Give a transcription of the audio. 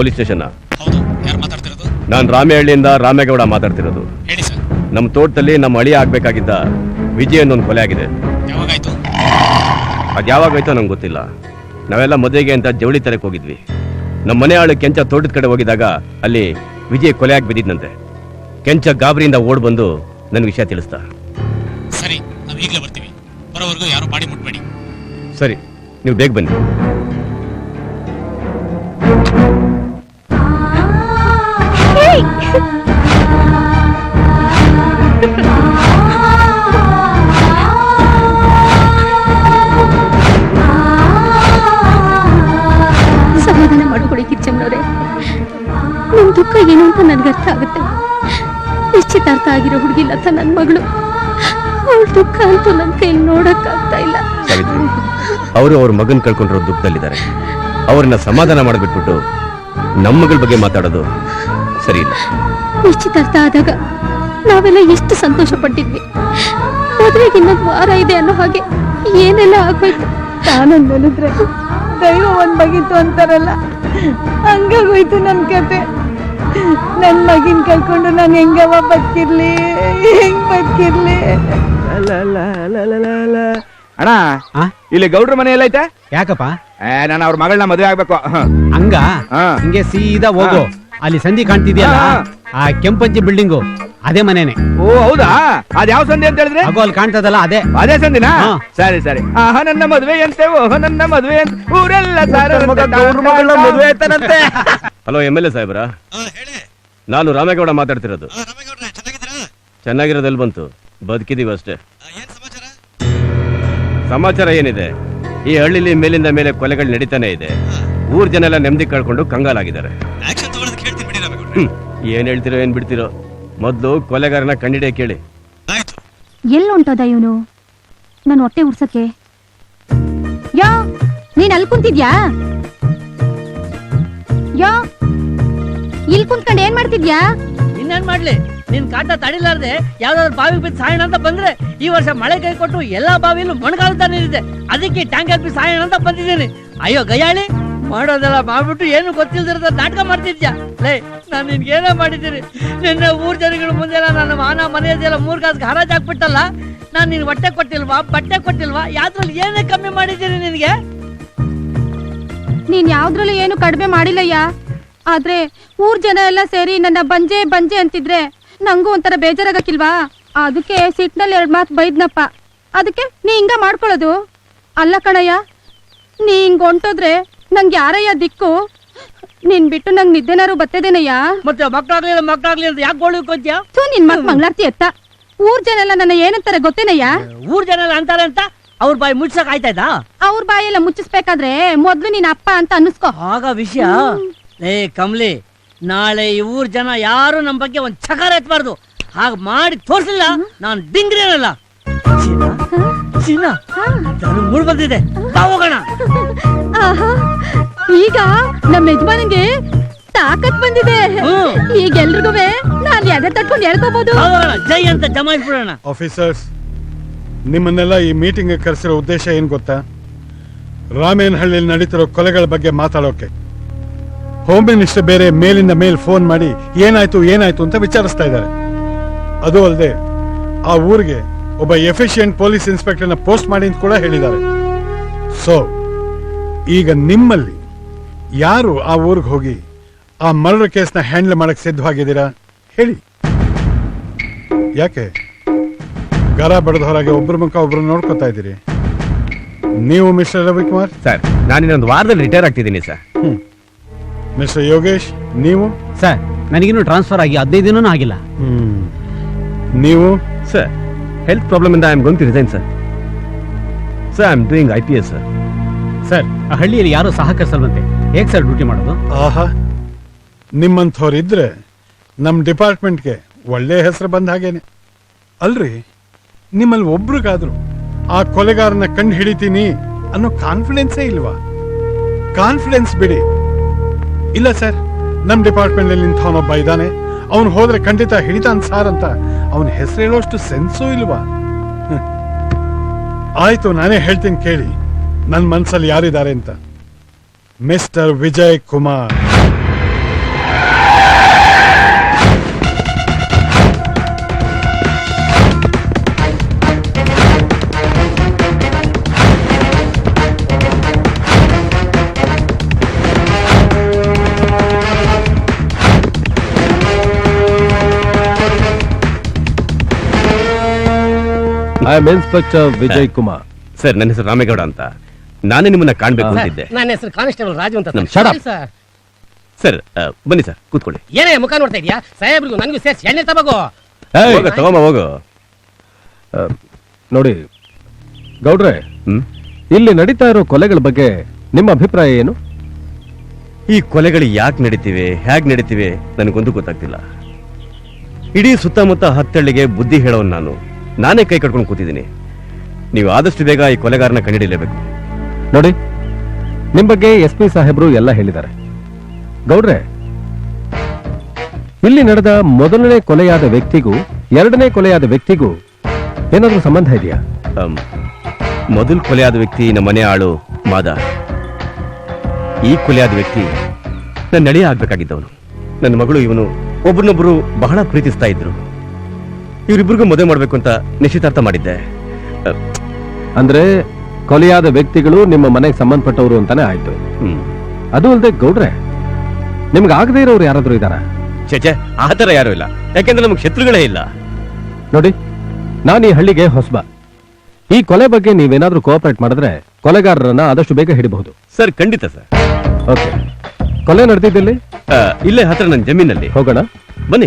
Police station ಹೌದು ಯಾರು ಮಾತಾಡ್ತಿರೋದು? ನಾನು ರಾಮೇಹಳ್ಳಿಯಿಂದ ರಾಮೇಗೌಡ ಮಾತಾಡ್ತಿರೋದು. ಹೇಳಿ ಸರ್. ನಮ್ಮ ತೋಟದಲ್ಲಿ ನಮ್ಮ ಅಳಿ ಆಗ್ಬೇಕಾಗಿದ್ದ ವಿಜಯ್ ಅನ್ನೊಂದು ಕೊಲೆ ಆಗಿದೆ. ಯಾವಾಗಾಯ್ತು? ಅದು ಯಾವಾಗಾಯ್ತೋ ನಂಗೆ ಗೊತ್ತಿಲ್ಲ. ನಾವೆಲ್ಲ ಮದುವೆಗೆ ಅಂತ ಜವಳಿ ತರಕ್ಕೆ ಹೋಗಿದ್ವಿ. ನಮ್ಮ ಮನೆ ಆಳು ಕೆಂಚ ತೋಟದ ಕಡೆ ಹೋಗಿದಾಗ ಅಲ್ಲಿ ವಿಜಯ್ ಕೊಲೆ ಆಗಿ ಬಿದ್ದಿದ್ನಂತೆ. ಕೆಂಚ ಗಾಬರಿಯಿಂದ ಓಡ್ ಬಂದು ನನ್ನ ವಿಷಯ ತಿಳಿಸ್ತಾ. ಸರಿ ನಾವು ಈಗಲೇ ಬರ್ತೀವಿ. ಬರೋವರೆಗೂ ಯಾರು ಬಾಡಿ ಮುಟ್ಬೇಡಿ. ಸರಿ ನೀವು ಬೇಗ ಬನ್ನಿ. ನಿಮ್ ದುಃಖ ಏನು ಅಂತ ನನ್ಗೆ ಅರ್ಥ ಆಗುತ್ತೆ. ನಿಶ್ಚಿತಾರ್ಥ ಆಗಿರೋ ಹುಡುಗಿ ಲತ ನನ್ನ ಮಗಳು. ಅವಳ ದುಃಖ ಅಂತೂ ನನ್ನ ಕೈಯಲ್ಲಿ ನೋಡಕ್ಕಾಗ್ತಾ ಇಲ್ಲ. ಸಾವಿತ್ರಿ ಅವರು ಅವ್ರ ಮಗನ್ ಕಳ್ಕೊಂಡಿರೋ ದುಃಖದಲ್ಲಿದ್ದಾರೆ. ಅವ್ರನ್ನ ಸಮಾಧಾನ ಮಾಡಿಬಿಟ್ಬಿಟ್ಟು ನಮ್ಮ ಮಗಳ ಬಗ್ಗೆ ಮಾತಾಡೋದು ಸರಿ ಇಲ್ಲ. ನಿಶ್ಚಿತಾರ್ಥ ಆದಾಗ ನಾವೆಲ್ಲ ಎಷ್ಟು ಸಂತೋಷ ಪಟ್ಟಿದ್ವಿ ಮದುವೆಗೆ ಇನ್ನೊಂದು ವಾರ ಇದೆ ಅನ್ನೋ ಹಾಗೆ ಏನೆಲ್ಲ ಆಗ್ಬೇಕು? ನಾನೊಂದು ನೆನೆದ್ರೆ ದೈವ ಒಂದ್ ಬಗೆತು ಅಂತಾರಲ್ಲ ಹಂಗಾಗೋಯ್ತು ನನ್ನ ಕತೆ. ನನ್ ಮಗಿನ ಕಳ್ಕೊಂಡು ನಾನು ಹೆಂಗವ ಬದುಕಿರ್ಲಿ ಹೆಂಗ್ ಬದುಕಿರ್ಲಿ ಅಣ್ಣ ಆ? ಇಲ್ಲಿ ಗೌಡ್ರ ಮನೆ ಎಲ್ಲ ಐತೆ? ಯಾಕಪ್ಪ? ನಾನು ಅವ್ರ ಮಗಳನ್ನ ಮದುವೆ ಆಗ್ಬೇಕು. ಹಂಗ? ಹಾ. ಹಿಂಗೆ ಸೀದಾ ಹೋಗು. ಅಲ್ಲಿ ಸಂಧಿ ಕಾಣ್ತಿದ್ಯಲ್ಲ? ಆ ಕೆಂಪಂಚಿ ಬಿಲ್ಡಿಂಗು ಅದೇ ಮನೇನೆ. ಓ ಹೌದಾ? ಅದ್ ಯಾವ ಸಂಧಿ ಅಂತ ಹೇಳಿದ್ರೆ? ಅಲ್ಲಿ ಕಾಣ್ತದಲ್ಲ ಅದೇ. ಅದೇ ಸಂಧಿನ? ಹಾ. ಸರಿ ಸರಿ. ಆಹ ನನ್ನ ಮದುವೆ ಅಂತೆ ಓಹ ನನ್ನ ಮದುವೆ ಅಂತ ಊರೆಲ್ಲ ಮದುವೆ ಆಯ್ತಾನಂತೆ. ಹಲೋ ಎಂ ಎಲ್ ಎ ಸಾಹೇಬ್ರ? ಹೇಳಿ. ನಾನು ರಾಮೇಗೌಡ ಮಾತಾಡ್ತಿರೋದು. ಚೆನ್ನಾಗಿರೋದಲ್ಲಿ ಬಂತು? ಬದುಕಿದೀವಿ ಅಷ್ಟೇ. ಏನ್ ಸಮಾಚಾರ? ಏನಿದೆ? ಈ ಹಳ್ಳಿಲಿ ಮೇಲಿಂದ ಮೇಲೆ ಕೊಲೆಗಳು ನಡೀತಾನೆ ಇದೆ. ಊರ್ ಜನ ಎಲ್ಲ ನೆಮ್ಮದಿ ಕಳ್ಕೊಂಡು ಕಂಗಾಲಾಗಿದ್ದಾರೆ. ಹ್ಮ್. ಏನ್ ಹೇಳ್ತಿರೋ ಏನ್ ಬಿಡ್ತಿರೋ. ಮೊದ್ಲು ಕೊಲೆಗಾರನ ಕಂಡಿಡಿಯ ಕೇಳಿ. ಎಲ್ಲ ಹೊಂಟೋದ ಇವನು? ನಾನು ಹೊಟ್ಟೆ ಉರ್ಸಕ್ಕೆ. ಯಾ ನೀನ್ ಅಲ್ಲಿ ಕುಂತಿದ್ಯಾ? ಯಾ ಇಲ್ಲಿ ಕುಂತ್ಕೊಂಡು ಏನ್ ಮಾಡ್ತಿದ್ಯಾ? ಇನ್ನೇನ್ ಮಾಡ್ಲಿ? ನಿನ್ ಕಾಟ ತಡಿಲಾರ್ದೆ ಯಾವ್ದಾದ್ರು ಬಾವಿ ಬಿದ್ದು ಸಾಯೋಣ ಅಂತ ಬಂದ್ರೆ ಈ ವರ್ಷ ಮಳೆ ಕೈ ಕೊಟ್ಟು ಎಲ್ಲಾ ಬಾವಿಲೂ ಮೊಣಗಾಲ್ತಾ ನೀರಿದೆ. ಅದಕ್ಕೆ ಟ್ಯಾಂಕ್ ಹಾಕಿ ಸಾಯಣ ಅಂತ ಬಂದಿದ್ದೀನಿ. ಅಯ್ಯೋ ಗಯಾಳಿ ಮಾಡೋದೆಲ್ಲ ಮಾಡ್ಬಿಟ್ಟು ಏನು ಗೊತ್ತಿಲ್ದಿರೋದ ನಾಟಕ ಮಾಡ್ತಿದ್ಯಾ? ಲೇ ನಾನು ನಿನ್ಗೆ ಏನೋ ಮಾಡಿದ್ದೀನಿ ನಿನ್ನೆ ಊರ್ ಜನಗಳ ಮುಂದೆಲ್ಲ ನನ್ನ ಮಾನ ಮನೆಯದೆಲ್ಲ ಮೂರ್ ಕಾಸು ಹರಾಜ್ ಹಾಕ್ಬಿಟ್ಟಲ್ಲ ನಾನು ನಿನ್ ಹೊಟ್ಟೆ ಕೊಟ್ಟಿಲ್ವಾ? ಬಟ್ಟೆ ಕೊಟ್ಟಿಲ್ವಾ? ಯಾವ್ದ್ರಲ್ಲಿ ಏನೇ ಕಮ್ಮಿ ಮಾಡಿದ್ದೀನಿ ನಿನ್ಗೆ? ನೀನ್ ಯಾವ್ದ್ರಲ್ಲೂ ಏನು ಕಡಿಮೆ ಮಾಡಿಲ್ಲಯ್ಯ. ಆದ್ರೆ ಊರ್ ಜನ ಎಲ್ಲ ಸೇರಿ ನನ್ನ ಬಂಜೆ ಬಂಜೆ ಅಂತಿದ್ರೆ ನಂಗೂ ಒಂಥರ ಬೇಜಾರಾಗಕ್ಕಿಲ್ವಾ? ಅದಕ್ಕೆ ಸಿಟ್ನಲ್ಲಿ ಎರಡ್ ಮಾತು ಬೈದ್ನಪ್ಪ. ಅದಕ್ಕೆ ನೀ ಹಿಂಗ ಮಾಡ್ಕೊಳ್ಳೋದು? ಅಲ್ಲ ಕಣಯ್ಯ, ನೀ ಹಿಂಗ್ ಹೊಂಟೋದ್ರೆ ನಂಗೆ ಯಾರಯ್ಯ ದಿಕ್ಕು? ನೀನ್ ಬಿಟ್ಟು ನಂಗ್ ನಿದ್ದೆನಾರು ಬತ್ತದೇನಯ್ಯ? ಮತ್ತೆ ಮಕ್ಕಳಾಗ್ಲಿಲ್ಲ ಮಕ್ಕಳಾಗ್ಲಿ ಅಂತ ಯಾಕೆ ಗೋಳಿ ಕೊದ್ಯಾ ಥೂ ನಿನ್ ಮಂಗ್ಲಾರ್ತಿ ಎತ್ತ. ಊರ್ ಜನ ಎಲ್ಲ ನನ್ನ ಏನಂತಾರೆ ಗೊತ್ತೇನಯ್ಯ? ಊರ್ ಜನ ಎಲ್ಲ ಅಂತಾರೆ ಅಂತ ಅವ್ರ ಬಾಯಿ ಮುಚ್ಚಕ್ ಆಯ್ತಾಯ್ತಾ ಅವ್ರ ಬಾಯೆಲ್ಲ ಮುಚ್ಚಿಸ್ಬೇಕಾದ್ರೆ ಮೊದ್ಲು ನೀನ್ ಅಪ್ಪ ಅಂತ ಅನ್ನಿಸ್ಕೋ. ಆಗ ವಿಷಯ. ಏ ಕಮ್ಲಿ ನಾಳೆ ಈ ಊರ್ ಜನ ಯಾರು ನಮ್ ಬಗ್ಗೆ ಒಂದ್ ಚಕಾರ ಎತ್ಬಾರ್ದು. ಹಾಗ ಮಾಡಿ ತೋರ್ಸಿಲ್ಲ ನಾನ್ ಡಿಂಗ್ರೇನಲ್ಲ. ಚಿನ್ನ ನಾನು ಮೂಡ್ ಬಂದಿದೆ. ಬಾ ಹೋಗೋಣ. ಆಹಾ, ಈಗ ನಮ್ಮ ಯಜಮಾನಿಗೆ ತಾಕತ್ ಬಂದಿದೆ. ಹ್ಮ್. ಈಗ ಎಲ್ರಿಗೂ ನಾನ್ ಎದೆ ತಟ್ಕೊಂಡು ಹೇಳ್ಕೋಬಹುದು ಜೈ ಅಂತ ಜಮಾಯಿಸ್ಬಿಡೋಣ ಆಫೀಸರ್ಸ್ ನಿಮ್ಮನ್ನೆಲ್ಲ ಈ ಮೀಟಿಂಗ್ ಕರೆಸಿರೋ ಉದ್ದೇಶ ಏನ್ ಗೊತ್ತಾ? ರಾಮೇನಹಳ್ಳಿಯಲ್ಲಿ ನಡೀತಿರೋ ಕೊಲೆಗಳ ಬಗ್ಗೆ ಮಾತಾಡೋಕೆ. ಹೋಮ್ ಮಿನಿಸ್ಟರ್ ಬೇರೆ ಮೇಲಿಂದ ಮೇಲ್ ಫೋನ್ ಮಾಡಿ ಏನಾಯ್ತು ಏನಾಯ್ತು ಅಂತ ವಿಚಾರಿಸ್ತಾ ಇದ್ದಾರೆ. ಅದು ಅಲ್ಲದೆ ಆ ಊರಿಗೆ ಒಬ್ಬ ಎಫಿಷಿಯಂಟ್ ಪೊಲೀಸ್ ಇನ್ಸ್ಪೆಕ್ಟರ್ನ ಪೋಸ್ಟ್ ಮಾಡಿ ಅಂತ ಕೂಡ ಹೇಳಿದ್ದಾರೆ. ಸೊ ಈಗ ನಿಮ್ಮಲ್ಲಿ ಯಾರು ಆ ಊರಿಗೆ ಹೋಗಿ ಆ ಮರ್ಡರ್ ಕೇಸ್ನ ಹ್ಯಾಂಡಲ್ ಮಾಡಕ್ಕೆ ಸಿದ್ಧವಾಗಿದ್ದೀರಾ? ಹೇಳಿ. ಯಾಕೆ? ಗರ ಬಡದ ಹೊರಗೆ ಒಬ್ಬರ ಮುಖ ಒಬ್ರು ನೋಡ್ಕೊತಾ ಇದ್ದೀರಿ. ನೀವು ಮಿಸ್ಟರ್ ರವಿಕುಮಾರ್ ಸರ್ ನಾನು ಇನ್ನೊಂದು ವಾರದಲ್ಲಿ ರಿಟೈರ್ ಆಗ್ತಿದ್ದೀನಿ ಸರ್. ಮಿಸ್ಟರ್ ಯೋಗೇಶ್ ನೀವು? ಸರ್ ನನಗಿನ್ನೂ ಟ್ರಾನ್ಸ್ಫರ್ ಆಗಿ ಹದಿನೈದು ದಿನನೂ ಆಗಿಲ್ಲ. ನೀವು? ಸರ್ ಹೆಲ್ತ್ ಪ್ರಾಬ್ಲಮ್ ಇಂದ I am going to resign sir. Sir I am doing I P S sir. Sir ಆ ಹಳ್ಳಿಯಲ್ಲಿ ಯಾರು ಸಹಕರಿಸಲ್ವಂತೆ. ಹೇಗೆ ಸರ್ ಡ್ಯೂಟಿ ಮಾಡೋದು? ಆಹಾ ನಿಮ್ಮಂಥವ್ರಿದ್ರೆ ನಮ್ಮ ಡಿಪಾರ್ಟ್ಮೆಂಟ್ಗೆ ಒಳ್ಳೆ ಹೆಸರು ಬಂದ ಹಾಗೇನೆ. ಅಲ್ರಿ, ನಿಮ್ಮಲ್ಲಿ ಒಬ್ರಿಗಾದ್ರು ಆ ಕೊಲೆಗಾರನ ಕಂಡು ಹಿಡಿತೀನಿ ಅನ್ನೋ ಕಾನ್ಫಿಡೆನ್ಸೇ ಇಲ್ವಾ? ಕಾನ್ಫಿಡೆನ್ಸ್ ಬಿಡಿ. ಇಲ್ಲ ಸರ್ ನಮ್ಮ ಡಿಪಾರ್ಟ್ಮೆಂಟ್ ಅಲ್ಲಿ ಇಂಥವನೊಬ್ಬ ಇದ್ದಾನೆ. ಅವನು ಹೋದ್ರೆ ಖಂಡಿತ ಹಿಡಿತಾನ್ ಸಾರ್ ಅಂತ ಅವನ ಹೆಸರು ಹೇಳೋಷ್ಟು ಸೆನ್ಸೂ ಇಲ್ವಾ. ಆಯ್ತು, ನಾನೇ ಹೇಳ್ತೀನಿ ಕೇಳಿ ನನ್ನ ಮನಸ್ಸಲ್ಲಿ ಯಾರಿದ್ದಾರೆ ಅಂತ. Mister Vijay Kumar I am inspector Vijay Kumar sir ನನ್ನ ಹೆಸರು ರಾಮೇಗೌಡ ಅಂತ ನಾನೇ ನಿಮ್ಮನ್ನ ಕಾಣ್ಬೇಕು ಅಂತಿದ್ದೆ. ನನ್ನ ಹೆಸರು ಕಾನ್ಸ್ಟೇಬಲ್ ರಾಜು ಅಂತ ನಮ್ shut up. ಸರ್. ಸರ್ ಆ, ಬನ್ನಿ ಸರ್ ಕೂತ್ಕೊಳ್ಳಿ. ಏನೇ ಮುಖ ನೋಡ್ತಾ ಇದೀಯಾ ಸಾಹೇಬ್ರಿಗೂ ನನಗೂ ಸೇರ್ಸಿ. ಎಣ್ಣೆ ತಗೋ ಹೋಗ ತಗೊಂಬ ಹೋಗು. ನೋಡಿ ಗೌಡ್ರೆ ಹ್ಮ್? ಇಲ್ಲಿ ನಡೀತಾ ಇರೋ ಕೊಲೆಗಳ ಬಗ್ಗೆ ನಿಮ್ಮ ಅಭಿಪ್ರಾಯ ಏನು? ಈ ಕೊಲೆಗಳು ಯಾಕೆ ನಡೀತಿವೆ ಹೇಗೆ ನಡೀತಿವೆ ನನಗೊಂದು ಗೊತ್ತಾಗ್ತಿಲ್ಲ. ಇಡೀ ಸುತ್ತಮುತ್ತ ಹತ್ತಳ್ಳಿಗೆ ಬುದ್ಧಿ ಹೇಳೋನ್ ನಾನು. ನಾನೇ ಕೈ ಕಟ್ಕೊಂಡು ಕೂತಿದ್ದೀನಿ. ನೀವು ಆದಷ್ಟು ಬೇಗ ಈ ಕೊಲೆಗಾರನ ಕಂಡಿಡಿಲೇಬೇಕು ನೋಡಿ ನಿಮ್ ಬಗ್ಗೆ ಎಸ್ ಪಿ ಸಾಹೇಬ್ರು ಎಲ್ಲ ಹೇಳಿದ್ದಾರೆ. ಗೌಡ್ರೆ ಇಲ್ಲಿ ನಡೆದ ಮೊದಲನೇ ಕೊಲೆಯಾದ ವ್ಯಕ್ತಿಗೂ ಎರಡನೇ ಕೊಲೆಯಾದ ವ್ಯಕ್ತಿಗೂ ಏನಾದ್ರೂ ಸಂಬಂಧ ಇದೆಯಾ? ಮೊದಲು ಕೊಲೆಯಾದ ವ್ಯಕ್ತಿ ನಮ್ಮ ಮನೆ ಆಳು ಮಾದ. ಈ ಕೊಲೆಯಾದ ವ್ಯಕ್ತಿ ನನ್ನ ನಡೆಯ ಆಗ್ಬೇಕಾಗಿದ್ದವನು. ನನ್ನ ಮಗಳು ಇವನು ಒಬ್ರನ್ನೊಬ್ರು ಬಹಳ ಪ್ರೀತಿಸ್ತಾ ಇದ್ರು. ಇವರಿಬ್ಬರಿಗೂ ಮದುವೆ ಮಾಡಬೇಕು ಅಂತ ನಿಶ್ಚಿತಾರ್ಥ ಮಾಡಿದ್ದೆ. ಅಂದ್ರೆ ಕೊಲೆಯಾದ ವ್ಯಕ್ತಿಗಳು ನಿಮ್ಮ ಮನೆಗೆ ಸಂಬಂಧಪಟ್ಟವರು ಅಂತಾನೆ ಆಯ್ತು. ಅದು ಅಲ್ಲದೆ ಗೌಡ್ರೆ ನಿಮ್ಗೆ ಆಗದೇ ಇರೋರು ಯಾರಾದ್ರೂ ಇದಾರ ಚೇಚೆ ಆ ಥರ ಯಾರೂ ಇಲ್ಲ. ಯಾಕೆಂದ್ರೆ ನಮ್ಗೆ ಶತ್ರುಗಳೇ ಇಲ್ಲ. ನೋಡಿ ನಾನು ಈ ಹಳ್ಳಿಗೆ ಹೊಸಬ. ಈ ಕೊಲೆ ಬಗ್ಗೆ ನೀವೇನಾದ್ರೂ ಕೋಆಪರೇಟ್ ಮಾಡಿದ್ರೆ ಕೊಲೆಗಾರರನ್ನ ಆದಷ್ಟು ಬೇಗ ಹಿಡಿಬಹುದು. ಸರ್ ಖಂಡಿತ ಸರ್. ಓಕೆ. ಕೊಲೆ ನಡೆದಿದ್ದಲ್ಲಿ? ಇಲ್ಲೇ ಹತ್ರ ನನ್ನ ಜಮೀನಲ್ಲಿ. ಹೋಗೋಣ. ಬನ್ನಿ.